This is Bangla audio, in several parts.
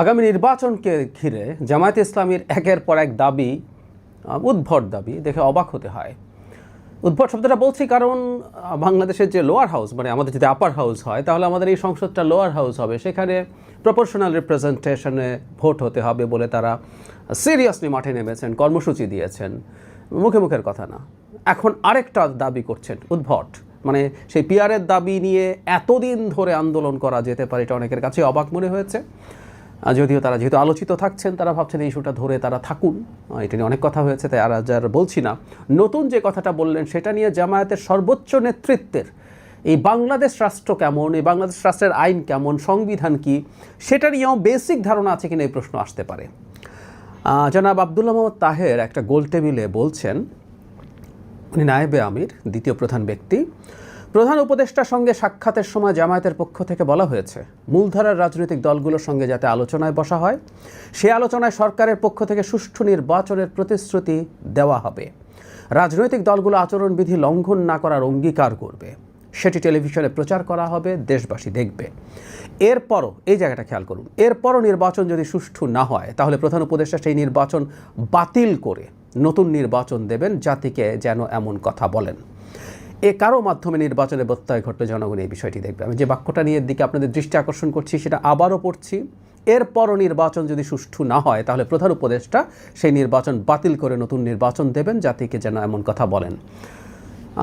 আগামী নির্বাচনকে ঘিরে জামায়াত ইসলামীর একের পর এক দাবি উদ্ভট দাবি, দেখে অবাক হতে হয়। উদ্ভট শব্দটা বলছি কারণ বাংলাদেশের যে লোয়ার হাউস মানে আমাদের যদি আপার হাউস হয়, তাহলে আমাদের এই সংসদটা লোয়ার হাউস হবে। সেখানে প্রপোর্শনাল রিপ্রেজেন্টেশনে ভোট হতে হবে বলে তারা সিরিয়াসলি মাঠে নেমেছেন, কর্মসূচি দিয়েছেন। মুখে মুখের কথা না। এখন আরেকটা দাবি করছেন উদ্ভট। মানে সেই পিয়ারের দাবি নিয়ে এতদিন ধরে আন্দোলন করা যেতে পারে এটা অনেকের কাছে অবাক মনে হয়েছে। যদিও তারা যেহেতু আলোচিত থাকছেন, তারা ভাবছেন এই ইস্যুটা ধরে তারা থাকুন। এটা নিয়ে অনেক কথা হয়েছে, তাই আর আর বলছি না। নতুন যে কথাটা বললেন, সেটা নিয়ে জামায়াতের সর্বোচ্চ নেতৃত্বের এই বাংলাদেশ রাষ্ট্র কেমন, এই বাংলাদেশ রাষ্ট্রের আইন কেমন, সংবিধান কি, সেটা নিয়েও বেসিক ধারণা আছে কিনা এই প্রশ্ন আসতে পারে। জনাব আবদুল্লাহ মোহাম্মদ তাহের একটা গোল টেবিলে বলছেন, উনি নায়েবে আমির, দ্বিতীয় প্রধান ব্যক্তি। প্রধান উপদেষ্টার সঙ্গে সাক্ষাতের সময় জামায়াতের পক্ষ থেকে বলা হয়েছে, মূলধারার রাজনৈতিক দলগুলোর সঙ্গে যাতে আলোচনায় বসা হয়, সে আলোচনায় সরকারের পক্ষ থেকে সুষ্ঠু নির্বাচনের প্রতিশ্রুতি দেওয়া হবে। রাজনৈতিক দলগুলো আচরণবিধি লঙ্ঘন না করার অঙ্গীকার করবে। সেটি টেলিভিশনে প্রচার করা হবে, দেশবাসী দেখবে। এরপরও, এই জায়গাটা খেয়াল করুন, এরপরও নির্বাচন যদি সুষ্ঠু না হয়, তাহলে প্রধান উপদেষ্টা সেই নির্বাচন বাতিল করে নতুন নির্বাচন দেবেন, জাতিকে যেন এমন কথা বলেন। এ কারও মাধ্যমে নির্বাচনে প্রত্যয় ঘটলে জনগণ এই বিষয়টি দেখবে। আমি যে বাক্যটা নিয়ে দিকে আপনাদের দৃষ্টি আকর্ষণ করছি, সেটা আবারও পড়ছি। এরপরও নির্বাচন যদি সুষ্ঠু না হয়, তাহলে প্রধান উপদেষ্টা সেই নির্বাচন বাতিল করে নতুন নির্বাচন দেবেন, জাতিকে যেন এমন কথা বলেন।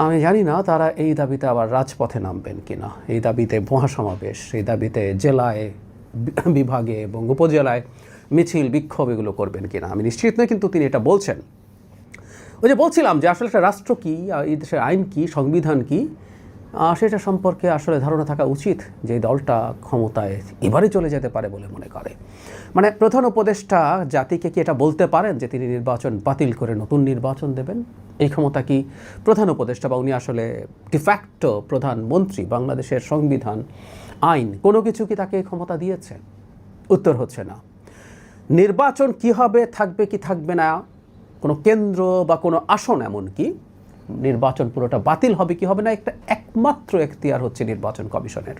আমি জানি না তারা এই দাবিতে আবার রাজপথে নামবেন কিনা। এই দাবিতে মহাসমাবেশ, এই দাবিতে জেলায়, বিভাগে এবং উপজেলায় মিছিল, বিক্ষোভ এগুলো করবেন কিনা। আমি নিশ্চিত নই, কিন্তু তিনি এটা বলছেন। ওই যে বলছিলাম যে আসলে একটা রাষ্ট্র কী এই দেশের আইন কী, সংবিধান কী সেটা সম্পর্কে আসলে ধারণা থাকা উচিত যে দলটা ক্ষমতায় এবারে চলে যেতে পারে বলে মনে করে। মানে প্রধান উপদেষ্টা জাতিকে কি এটা বলতে পারেন যে তিনি নির্বাচন বাতিল করে নতুন নির্বাচন দেবেন? এই ক্ষমতা কি প্রধান উপদেষ্টা বা উনি আসলে ডিফ্যাক্টো প্রধানমন্ত্রী বাংলাদেশের সংবিধান, আইন, কোনো কিছু কি তাকে ক্ষমতা দিয়েছে? উত্তর হচ্ছে না। নির্বাচন কি হবে, থাকবে কি থাকবে না কোনো কেন্দ্র বা কোনো আসন এমন কি নির্বাচন পুরোটা বাতিল হবে কি হবে না, একটা একমাত্র এখতিয়ার হচ্ছে নির্বাচন কমিশনের।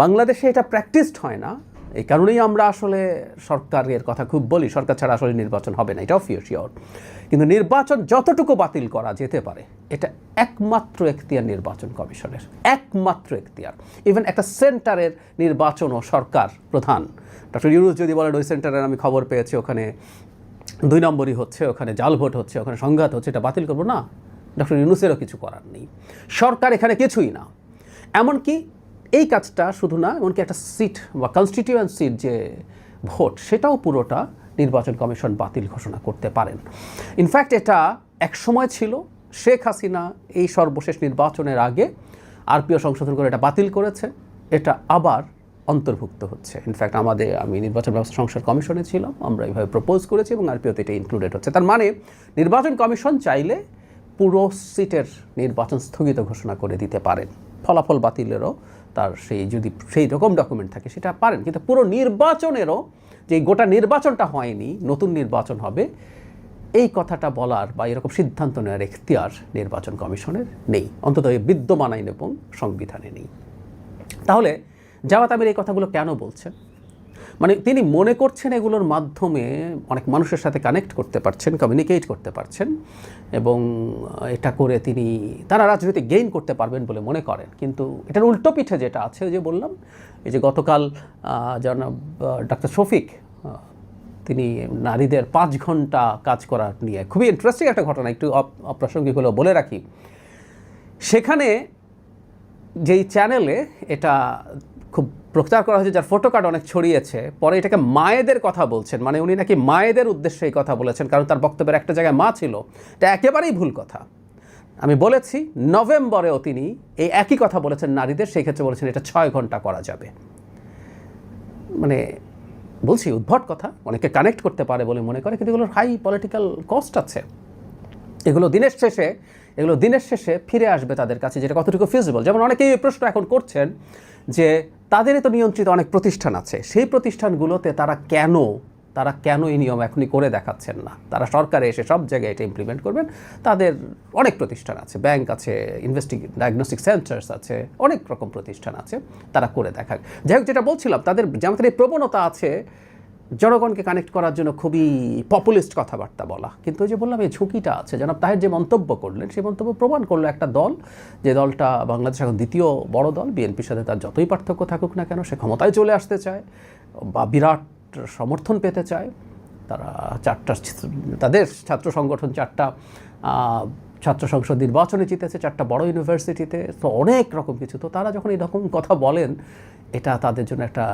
বাংলাদেশে এটা প্র্যাকটিসড হয় না, এই কারণেই আমরা আসলে সরকারের কথা খুব বলি, সরকার ছাড়া আসলে নির্বাচন হবে না, এটাও ফিও শিওর কিন্তু নির্বাচন যতটুকু বাতিল করা যেতে পারে, এটা একমাত্র এখতিয়ার নির্বাচন কমিশনের, একমাত্র এখতিয়ার। ইভেন একটা সেন্টারের নির্বাচন ও সরকার প্রধান। ডক্টর ইউনুস যদি বলেন, ওই সেন্টারের আমি খবর পেয়েছি, ওখানে দুই নম্বরই হচ্ছে, ওখানে জাল ভোট হচ্ছে, ওখানে সংঘাত হচ্ছে, এটা বাতিল করব। না, ডক্টর ইউনুসেরও কিছু করার নেই। সরকার এখানে কিছুই না। এমনকি এই কাজটা শুধু না, এমনকি একটা সিট বা কনস্টিটিউয়েন্ট সিট যে ভোট, সেটাও পুরোটা নির্বাচন কমিশন বাতিল ঘোষণা করতে পারেন। ইনফ্যাক্ট এটা এক সময় ছিল। শেখ হাসিনা এই সর্বশেষ নির্বাচনের আগে আরপিও সংশোধন করে এটা বাতিল করেছে। এটা আবার অন্তর্ভুক্ত হচ্ছে। ইনফ্যাক্ট আমাদের, আমি নির্বাচন ব্যবস্থা সংসদ কমিশনে ছিলাম, আমরা এইভাবে প্রপোজ করেছি এবং আরপিওতে এটা ইনক্লুডেড হচ্ছে। তার মানে নির্বাচন কমিশন চাইলে পুরো সিটের নির্বাচন স্থগিত ঘোষণা করে দিতে পারেন। ফলাফল বাতিলেরও তার সেই, যদি সেই রকম ডকুমেন্ট থাকে, সেটা পারেন। কিন্তু পুরো নির্বাচনেরও যে গোটা নির্বাচনটা হয়নি, নতুন নির্বাচন হবে, এই কথাটা বলার বা এরকম সিদ্ধান্ত নেওয়ার এখতিয়ার নির্বাচন কমিশনের নেই। অন্তত এই বিদ্যমান আইন এবং সংবিধানে নেই। তাহলে জামাত আমির এই কথাগুলো কেন বলছেন? মানে তিনি মনে করছেন এগুলোর মাধ্যমে অনেক মানুষের সাথে কানেক্ট করতে পারছেন কমিউনিকেট করতে পারছেন এবং এটা করে তিনি তারা রাজনৈতিক গেইন করতে পারবেন বলে মনে করেন। কিন্তু এটার উল্টো পিঠে যেটা আছে যে বললাম, এই যে গতকাল জনাব ডাক্তার শফিক তিনি নারীদের পাঁচ ঘণ্টা কাজ করার নিয়ে খুবই ইন্টারেস্টিং একটা ঘটনা, একটু অপ- অপ্রাসঙ্গিক হলেও বলে রাখি। সেখানে যেই চ্যানেলে এটা খুব প্রচার করা হয়েছে, যার ফটো কার্ড অনেক ছড়িয়েছে। পরে এটাকে মায়েদের কথা বলছেন মানে উনি নাকি মায়েদের উদ্দেশ্যে এই কথা বলেছেন, কারণ তার বক্তব্যের একটা জায়গায় মা ছিল। এটা একেবারেই ভুল কথা। আমি বলেছি, নভেম্বরেও তিনি এই একই কথা বলেছেন নারীদের, সেই ক্ষেত্রে বলেছেন এটা ছয় ঘণ্টা করা যাবে। মানে বলছি, উদ্ভট কথা, অনেকে কানেক্ট করতে পারে বলে মনে করে, কিন্তু এগুলোর হাই পলিটিক্যাল কস্ট আছে। এগুলো দিনের শেষে, এগুলো দিনের শেষে ফিরে আসবে তাদের কাছে, যেটা কতটুকু ফিজিবল যেমন অনেকেই এই প্রশ্ন এখন করছেন যে তাদেরই তো নিয়ন্ত্রিত অনেক প্রতিষ্ঠান আছে। সেই প্রতিষ্ঠানগুলোতে তারা কেন তারা কেন এই নিয়ম এখনই করে দেখাচ্ছেন না? তারা সরকারে এসে সব জায়গায় এটা ইমপ্লিমেন্ট করবেন। তাদের অনেক প্রতিষ্ঠান আছে। ব্যাংক আছে ইনভেস্টিগ ডায়াগনস্টিক সেন্টার্স আছে, অনেক রকম প্রতিষ্ঠান আছে তারা করে দেখাক। যাই হোক, যেটা বলছিলাম, তাদের যেমন এই প্রবণতা আছে জনগণকে কানেক্ট করার জন্য খুবই পপুলিস্ট কথাবার্তা বলা। কিন্তু ওই যে বললাম, এই ঝুঁকিটা আছে। জনাব তাহের যে মন্তব্য করলেন, সেই মন্তব্য প্রমাণ করল একটা দল, যে দলটা বাংলাদেশ এখন দ্বিতীয় বড় দল, বিএনপির সাথে তার যতই পার্থক্য থাকুক না কেন, সে ক্ষমতায় চলে আসতে চায়, বা বিরাট সমর্থন পেতে চায়। তারা চারটা তাদের ছাত্র সংগঠন চারটা ছাত্র সংসদ নির্বাচনে জিতেছে, চারটা বড় ইউনিভার্সিটিতে তো অনেক রকম কিছু। তো তারা যখন এরকম কথা বলেন এটা তাদের জন্য একটা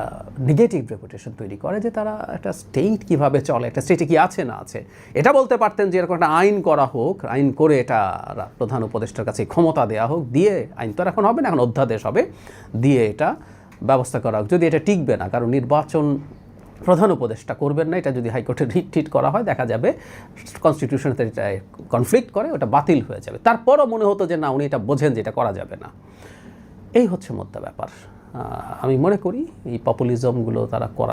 নেগেটিভ রেপুটেশন তৈরি করে যে তারা একটা স্টেট কীভাবে চলে, একটা স্টেটে কি আছে, না আছে। এটা বলতে পারতেন যে এরকম একটা আইন করা হোক, আইন করে এটা প্রধান উপদেষ্টার কাছে ক্ষমতা দেওয়া হোক, দিয়ে আইন তো আর এখন হবে না, এখন অধ্যাদেশ হবে, দিয়ে এটা ব্যবস্থা করা হোক। যদি এটা টিকবে না, কারণ নির্বাচন প্রধান উপদেষ্টা করবেন না, এটা যদি হাইকোর্টে রিট টিট করা হয়, দেখা যাবে কনস্টিটিউশনে এটা কনফ্লিক্ট করে, ওটা বাতিল হয়ে যাবে। তারপরও মনে হতো যে না, উনি এটা বোঝেন যে এটা করা যাবে না। এই হচ্ছে মোদ্দা ব্যাপার। আমি মনে করি এই পপুলিজমগুলো তারা করা